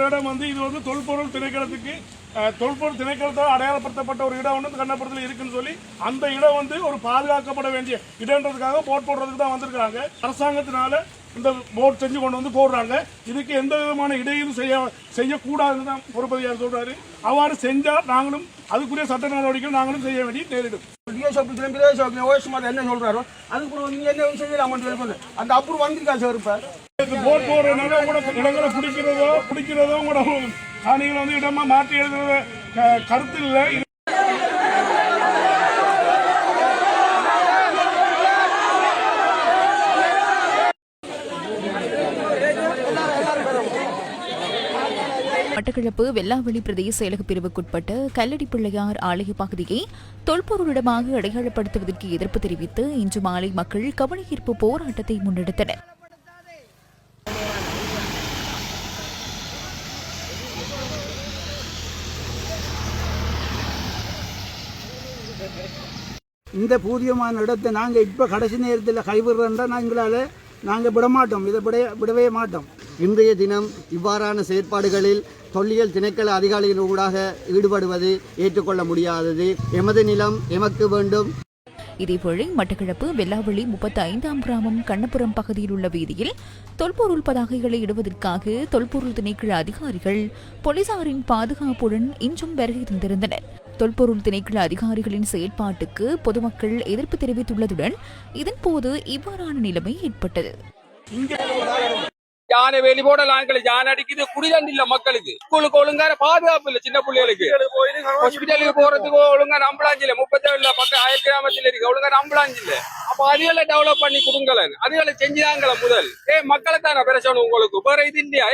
ஒரு இடம் வந்து இது வந்து தொல்பொருள் திணைக்களத்துக்கு தொல்பொருள் திணைக்களத்தால் அடையாளப்படுத்தப்பட்ட ஒரு இடம் வந்து கண்ணபுரத்தில் இருக்குன்னு சொல்லி அந்த இடம் வந்து ஒரு பாதுகாக்கப்பட வேண்டிய இடம்ன்றதுக்காக போட் போடுறதுக்கு தான் வந்திருக்காங்க அரசாங்கத்தினால இந்த போட் செஞ்சு கொண்டு வந்து போடுறாங்க. இதுக்கு எந்த விதமான இடையூறு செய்ய செய்யக்கூடாதுன்னு தான் பொறுப்பதையார் சொல்றாரு. அவ்வாறு செஞ்சால் நாங்களும் அதுக்குரிய சட்ட நடவடிக்கை நாங்களும் செய்ய வேண்டிய நேரிடும். டிஎஸ்ஓபி திரும்பி டிஎஸ்ஓபி ஓஎஸ்மார் என்ன சொல்றாரோ அதுக்கு நீங்கள் என்ன செய்யலாம்னு அந்த அப்புறம் வந்திருக்கா சார் இப்ப? இந்த போட் போடுறதுனால உங்களோட இடங்களை பிடிக்கிறதோ பிடிக்கிறதோ உங்களோட காணிகளை வந்து இடமா மாற்றி எழுதுறது கருத்து இல்லை. மட்டக்களப்பு வெல்லாவெளி பிரதேச செயலக பிரிவுக்குட்பட்ட கல்லடி பிள்ளையார் ஆலய பகுதியை தொல்பொருளிடமாக அடையாளப்படுத்துவதற்கு எதிர்ப்பு தெரிவித்து இன்று மாலை மக்கள் கவனஈர்ப்பு போராட்டத்தை முன்னெடுத்தனர். இந்த பூதியமான இடத்தை நாங்க இப்ப கடைசி நேரத்தில் கைவிடுறோம்னா எங்களால. நாங்க விட மாட்டோம் இதை விட விடவே மாட்டோம். இன்றைய தினம் இவ்வாறான செயற்பாடுகளில் தொல்லியல் திணைக்கள அதிகாரிகள் ஊடாக ஈடுபடுவது ஏற்றுக்கொள்ள முடியாதது. எமது நிலம் எமக்கு வேண்டும். இதேவேளை மட்டக்களப்பு வெல்லாவெளி முப்பத்தி ஐந்தாம் கிராமம் கண்ணபுரம் பகுதியில் உள்ள வீதியில் தொல்பொருள் பதாகைகளை இடுவதற்காக தொல்பொருள் திணைக்கள அதிகாரிகள் போலீசாரின் பாதுகாப்புடன் இன்றும் வருகை தந்திருந்தனர். தொல்பொருள் திணைக்கள அதிகாரிகளின் செயல்பாட்டுக்கு பொதுமக்கள் எதிர்ப்பு தெரிவித்துள்ளதுடன் இதன்போது இவ்வாறான நிலைமை ஏற்பட்டது. யானை வேலி போடலாம் ஆட்கள் யானை அடிக்குது குடிதண்ணி இல்ல மக்களுக்கு. ஸ்கூலுக்கு ஒழுங்கான பாதுகாப்பு இல்ல சின்ன பிள்ளைகளுக்கு. ஹாஸ்பிட்டலுக்கு போறதுக்கு ஒழுங்கான அம்புலான்ஸ் இல்ல. முப்பத்தேழுல பக்கம் அயல் கிராமத்தில் இருக்கு ஒழுங்கான அம்புலான்ஸ் இல்ல. அப்ப அதுகளை டெவலப் பண்ணி கொடுங்களேன். அதுகளை செஞ்சுதாங்கள முதல். ஏ மக்களை தானே பிரச்சனை உங்களுக்கு? வேற இது இல்லையா?